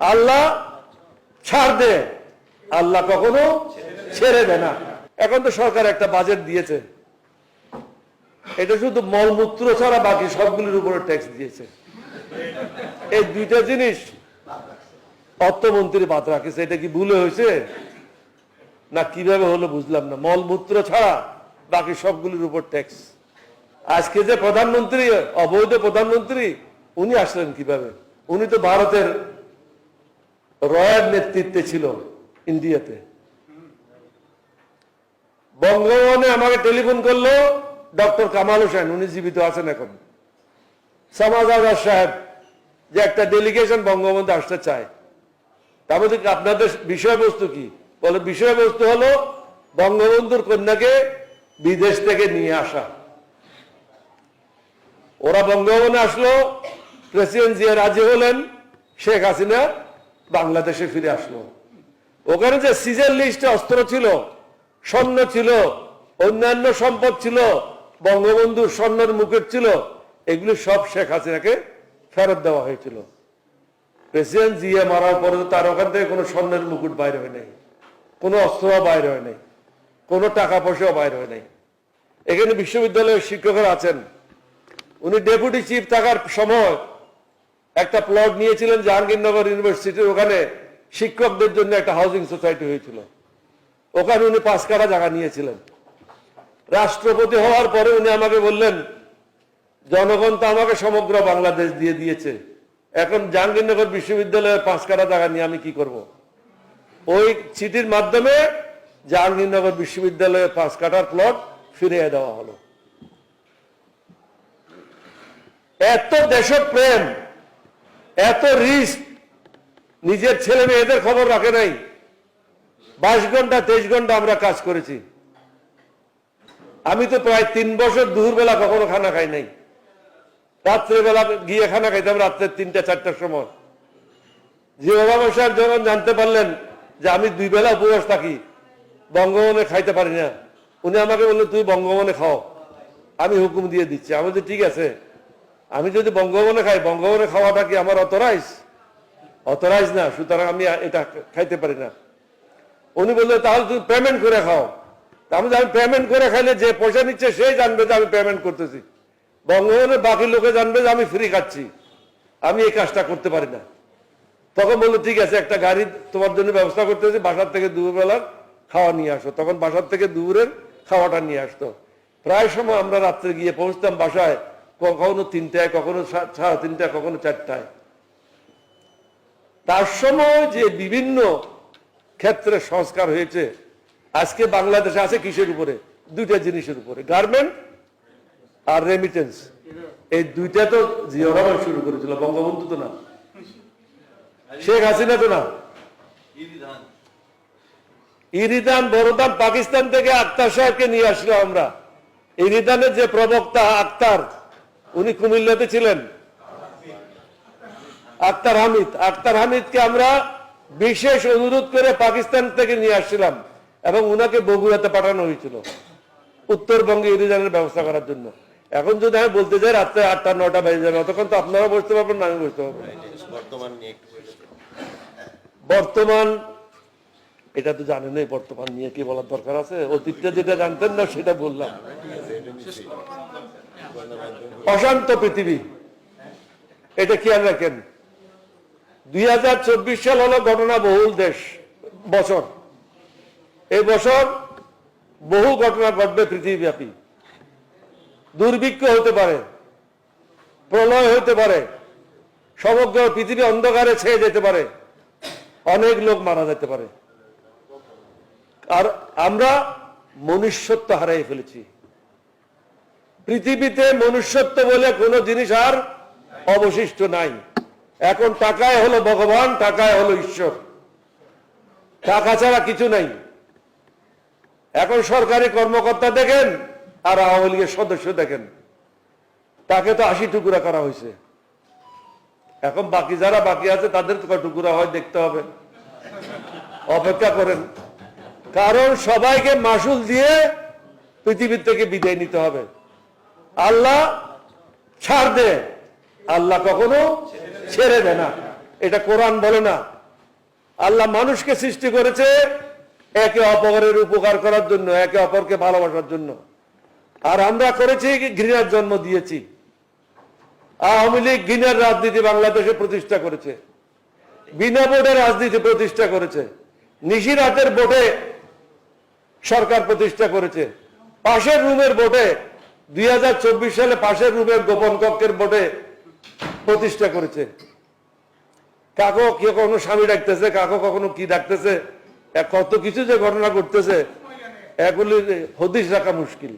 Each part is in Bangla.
আল্লাহ ছাড় দে। আল্লাহ কখনো ছেড়ে দেয় না। এখন তো সরকার একটা বাজেট দিয়েছে। এটা শুধু মলমূত্র ছাড়া বাকি সবগুলির উপরে ট্যাক্স দিয়েছে। এই দুইটা জিনিস অর্থমন্ত্রী বাদ রাখেছে। এটা কি ভুলে হয়েছে? না, কীভাবে হলো বুঝলাম না। মলমূত্র ছাড়া বাকি সবগুলির উপর ট্যাক্স আজকে যে প্রধানমন্ত্রী, অবৈধ প্রধানমন্ত্রী, উনি আসলেন কীভাবে? উনি তো ভারতের রয়ের নেতৃত্বে ছিল ইন্ডিয়াতে। বঙ্গভবনে আমাকে টেলিফোন করল, ডক্টর কামাল হোসেন, উনি জীবিত আছেন এখন। সমাজ আজাদ সাহেব, যে একটা ডেলিগেশন বঙ্গবন্ধু আসতে চায়। তার মধ্যে আপনাদের বিষয়বস্তু কি? বলে, বিষয়বস্তু হলো বঙ্গবন্ধুর কন্যাকে বিদেশ থেকে নিয়ে আসা। ওরা বঙ্গভবনে আসলো, প্রেসিডেন্ট জিয়া রাজি হলেন, শেখ হাসিনা বাংলাদেশে ফিরে আসলো। ওখানে যে সিজন লিস্টে অস্ত্র ছিল, স্বর্ণ ছিল, অন্যান্য সম্পদ ছিল, বঙ্গবন্ধুর স্বর্ণের মুকুট ছিল, এগুলো সব শেখ হাসিনাকে ফেরত দেওয়া হয়েছিল। প্রেসিডেন্ট জিয়া মারার পরে তার ওখান থেকে কোনো স্বর্ণের মুকুট বাইরে হয় নাই, কোনো অস্ত্র বাইরে হয় নাই, কোনো টাকা পয়সাও বাইরে হয় নাই। এখানে বিশ্ববিদ্যালয়ের শিক্ষকরা আছেন। উনি ডেপুটি চিফ থাকার সময় একটা প্লট নিয়েছিলেন জাহাঙ্গীরনগর ইউনিভার্সিটির ওখানে শিক্ষকদের জন্য একটা হাউজিং সোসাইটি হয়েছিল। ওখানে উনি পাঁচ কাটা জায়গা নিয়েছিলেন। রাষ্ট্রপতি হওয়ার পরে উনি আমাকে বললেন, জনগণ তো আমাকে সমগ্র বাংলাদেশ দিয়ে দিয়েছে। এখন জাহাঙ্গীরনগর বিশ্ববিদ্যালয়ের পাঁচ কাটা জায়গা নিয়ে আমি কি করব। ওই চিঠির মাধ্যমে জাহাঙ্গীরনগর বিশ্ববিদ্যালয়ের পাঁচ কাটার প্লট ফিরিয়ে দেওয়া হলো। এত দেশপ্রেম এত রিস্ক নিজের ছেলে মেয়েদের খবর রাখে নাই। বাইশ ঘণ্টা, তেইশ ঘণ্টা আমরা কাজ করেছি। আমি তো প্রায় তিন বছর দুপুরবেলা কখনো খানা খাই নাই। রাত্রেবেলা গিয়ে খানা খাইতাম, রাত্রে তিনটা, চারটার সময়। যে বাবা সাহেব যখন জানতে পারলেন যে আমি দুই বেলা উপবাস থাকি, বঙ্গভবনে খাইতে পারি না। উনি আমাকে বললেন তুই বঙ্গভবনে খাও। আমি হুকুম দিয়ে দিচ্ছি। আমি তো ঠিক আছে। আমি যদি বঙ্গভবনে খাই, বঙ্গভবনে খাওয়াটা কি আমার অথরাইজ অথরাইজ না, সুতরাং আমি এটা খাইতে পারি না। উনি বলল, তাহলে তুমি পেমেন্ট করে খাও। আমি আমি পেমেন্ট করে খাইলে যে পয়সা নিচ্ছে সেই জানবে যে আমি পেমেন্ট করতেছি। বঙ্গভবনের বাকি লোকে জানবে যে আমি ফ্রি খাচ্ছি। আমি এই কাজটা করতে পারি না। তখন বলল, ঠিক আছে, একটা গাড়ি তোমার জন্য ব্যবস্থা করতেছি, বাসার থেকে দুপুরবেলার খাওয়া নিয়ে আসো। তখন বাসার থেকে দুপুরের খাওয়াটা নিয়ে আসতো। প্রায় সময় আমরা রাত্রে গিয়ে পৌঁছতাম বাসায় কখনো তিনটায়, কখনো সাড়ে তিনটায়, কখনো চারটায়। তার সময় যে বিভিন্ন ক্ষেত্রে সংস্কার হয়েছে, আজকে বাংলাদেশে আছে কিসের উপরে? দুইটা জিনিসের উপরে গার্মেন্ট আর রেমিটেন্স এই দুইটা তো জিয়া শুরু করেছিল, বঙ্গবন্ধু তো না। শেখ হাসিনা তো না। ইরিদান, বড়দান পাকিস্তান থেকে আক্তার সাহেবকে নিয়ে আসলো আমরা। ইরিদানের যে প্রবক্তা আক্তার উনি কুমিল্লাতে ছিলেন। আক্তার হামিদ। আক্তার হামিদকে আমরা বিশেষ অনুরোধ করে পাকিস্তান থেকে নিয়ে আসছিলাম এবং উনাকে বগুড়াতে পাঠানো হয়েছিল উত্তরবঙ্গে ইরিদানের ব্যবস্থা করার জন্য। এখন যদি আমি বলতে যাই রাত্রে আটটা নটা বেজে যাবে। তখন তো আপনারা বসতে পারবেন না আমি বসতে পারব। বর্তমান এটা তো জানেন বর্তমান নিয়ে কি বলার দরকার আছে? অতীতটা যেটা জানতেন না সেটা বললাম। অশান্ত পৃথিবী। এটা খেয়াল রাখেন। দুই সাল হলো ঘটনা বহুল দেশ, বছর। এই বছর বহু ঘটনা ঘটবে পৃথিবীব্যাপী। দুর্ভিক্ষ হতে পারে, প্রলয় হতে পারে, সমগ্র পৃথিবী অন্ধকারে ছেয়ে যেতে পারে, অনেক লোক মারা যেতে পারে। আর আমরা মনুষ্যত্ব হারাই ফেলেছি। পৃথিবীতে মনুষ্যত্ব বলে কোনো জিনিস আর অবশিষ্ট নাই। এখন টাকায় হলো ভগবান, টাকায় হলো ঈশ্বর। টাকা ছাড়া কিছু নাই। এখন সরকারি কর্মকর্তা দেখেন আর আওয়ামী লীগের সদস্য দেখেন। তাকে তো আশি টুকুরা করা হয়েছে। এখন বাকি যারা বাকি আছে, তাদের টুকুরা হয় দেখতে হবে। অপেক্ষা করেন। কারণ সবাইকে মাসুল দিয়ে পৃথিবীর থেকে বিদায় নিতে হবে। আল্লাহ ছাড় দে। আল্লাহ কখনো ছেড়ে দেয় না। এটা কোরআন বলে না। আল্লাহ মানুষকে সৃষ্টি করেছে একে অপরের উপকার করার জন্য, একে অপরকে ভালোবাসার জন্য। আর আমরা করেছি ঘৃণার জন্ম দিয়েছি। আওয়ামী লীগ ঘৃণার রাজনীতি বাংলাদেশে প্রতিষ্ঠা করেছে। বিনা ভোটে রাজনীতি প্রতিষ্ঠা করেছে। নিশিরাতের ভোটে সরকার প্রতিষ্ঠা করেছে। পাশের রুমের ভোটে দুই হাজার চব্বিশ সালে পাশের রুমের গোপন কক্ষের বোর্ডে প্রতিষ্ঠা করেছে। কাকো কে কখনো স্বামী ডাকতেছে, কাকো কখনো কি ডাকতেছে কত কিছু যে ঘটনা ঘটতেছে, এগুলি হদিস রাখা মুশকিল।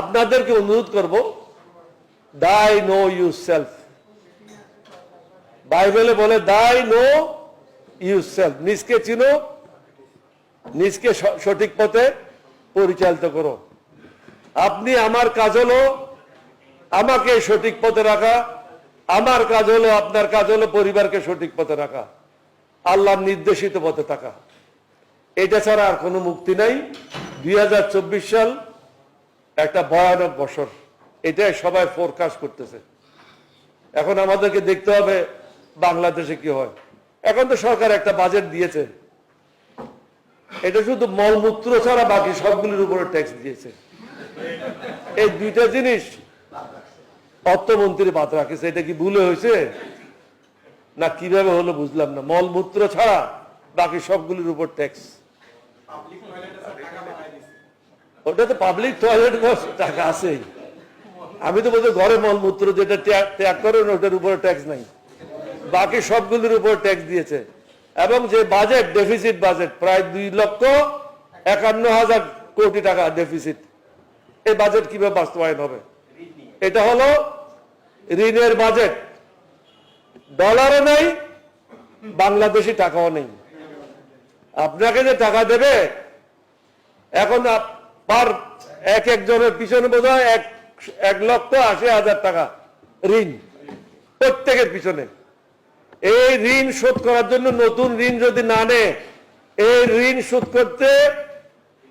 আপনাদেরকে অনুরোধ করব দাই নো ইউ সেলফ বাইবেলে বলে দাই নো ইউ সেলফ নিজকে চিনো, নিজকে সঠিক পথে পরিচালিত করো। আপনি আমার কাজ হলো আমাকে সঠিক পথে রাখা, আমার কাজ হলো আপনার কাজ হলো পরিবারকে সঠিক পথে রাখা আল্লাহর নির্দেশিত পথে থাকা। এটা ছাড়া আর কোনো মুক্তি নাই। দুই সাল একটা ভয়ানক বছর। এটাই সবাই ফোরকাস্ট করতেছে। এখন আমাদেরকে দেখতে হবে বাংলাদেশে কি হয়। এখন তো সরকার একটা বাজেট দিয়েছে। এটা শুধু মলমূত্র ছাড়া বাকি সবগুলির উপরে ট্যাক্স দিয়েছে। এই দুইটা জিনিস অর্থমন্ত্রী বাদ রাখেছে, এটা কি ভুলে হয়েছে? না, কীভাবে হলো বুঝলাম না। মলমূত্র ছাড়া বাকি সবগুলির উপর ট্যাক্স ওটা তো পাবলিক টয়লেট টাকা আছেই। আমি তো বলছি ঘরে মলমূত্র যেটা ত্যাগ করেন, ওটার উপরে ট্যাক্স নাই। বাকি সবগুলির উপর ট্যাক্স দিয়েছে। এবং যে বাজেট ডেফিসিট বাজেট প্রায় দুই লক্ষ একান্ন হাজার কোটি টাকা ডেফিসিট এই বাজেট কীভাবে বাস্তবায়ন হবে? এটা হলো ঋণের বাজেট ডলারও নেই, বাংলাদেশি টাকাও নেই। আপনাকে যে টাকা দেবে, এখন পার এক একজনের পিছনে বোধ হয় এক লক্ষ আশি হাজার টাকা ঋণ, প্রত্যেকের পিছনে। এই ঋণ শোধ করার জন্য নতুন ঋণ যদি না নেয়, এই ঋণ শোধ করতে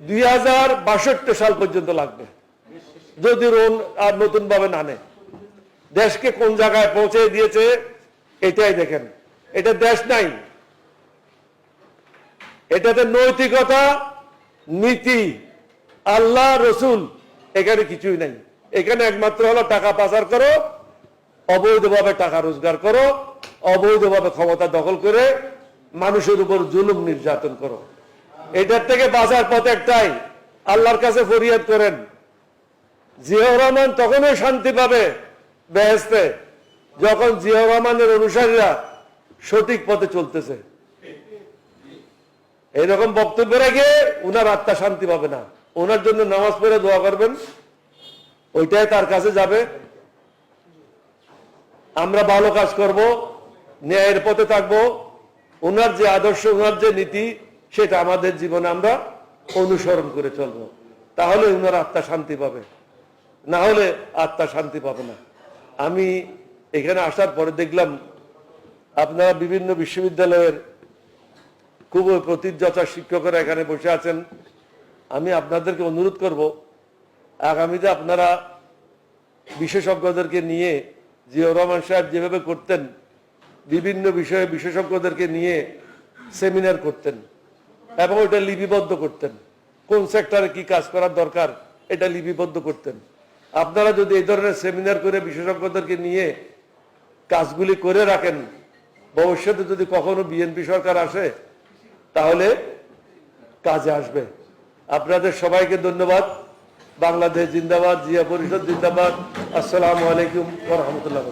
দুই হাজার বাষট্টি সাল পর্যন্ত লাগবে। যদি ঋণ আর নতুন ভাবে না দেশকে কোন জায়গায় পৌঁছে দিয়েছে, এটাই দেখেন। এটা দেশ নাই। এটাতে নৈতিকতা, নীতি, আল্লাহ, রসুল, এখানে কিছুই নাই। এখানে একমাত্র হলো টাকা পাচার করো, অবৈধভাবে টাকা রোজগার করো, অবৈধভাবে ক্ষমতা দখল করে মানুষের উপর জুলুম নির্যাতন করো। এটার থেকে বাঁচার পথ একটাই, আল্লাহর কাছে ফরিয়াদ করেন। জিয়াউর রহমান তখনই শান্তি পাবে বেহেস্তে, যখন জিয়াউর রহমানের অনুসারীরা সঠিক পথে চলতেছে। এইরকম বক্তব্য রেখে উনার আত্মা শান্তি পাবে না। ওনার জন্য নামাজ পড়ে দোয়া করবেন, ওইটাই তার কাছে যাবে। আমরা ভালো কাজ করব, ন্যায়ের পথে থাকব। ওনার যে আদর্শ ওনার যে নীতি, সেটা আমাদের জীবনে আমরা অনুসরণ করে চলবো। তাহলে ওনার আত্মা শান্তি পাবে। না হলে আত্মা শান্তি পাবে না। আমি এখানে আসার পরে দেখলাম আপনারা বিভিন্ন বিশ্ববিদ্যালয়ের খুব প্রতিজ্ঞতা শিক্ষকরা এখানে বসে আছেন। আমি আপনাদেরকে অনুরোধ করব, আগামীতে আপনারা বিশেষজ্ঞদেরকে নিয়ে, জিয়াউর রহমান সাহেব যেভাবে করতেন, বিভিন্ন বিষয়ে বিশেষজ্ঞদেরকে নিয়ে সেমিনার করতেন এবং ওটা লিপিবদ্ধ করতেন। কোন সেক্টরে কি কাজ করার দরকার, এটা লিপিবদ্ধ করতেন। আপনারা যদি এই ধরনের সেমিনার করে বিশেষজ্ঞদেরকে নিয়ে কাজগুলি করে রাখেন, ভবিষ্যতে যদি কখনো বিএনপি সরকার আসে, তাহলে কাজে আসবে। আপনাদের সবাইকে ধন্যবাদ। বাংলাদেশ জিন্দাবাদ, জিয়া পরিষদ জিন্দাবাদ। আসসালামু আলাইকুম রহমতুল্লাহ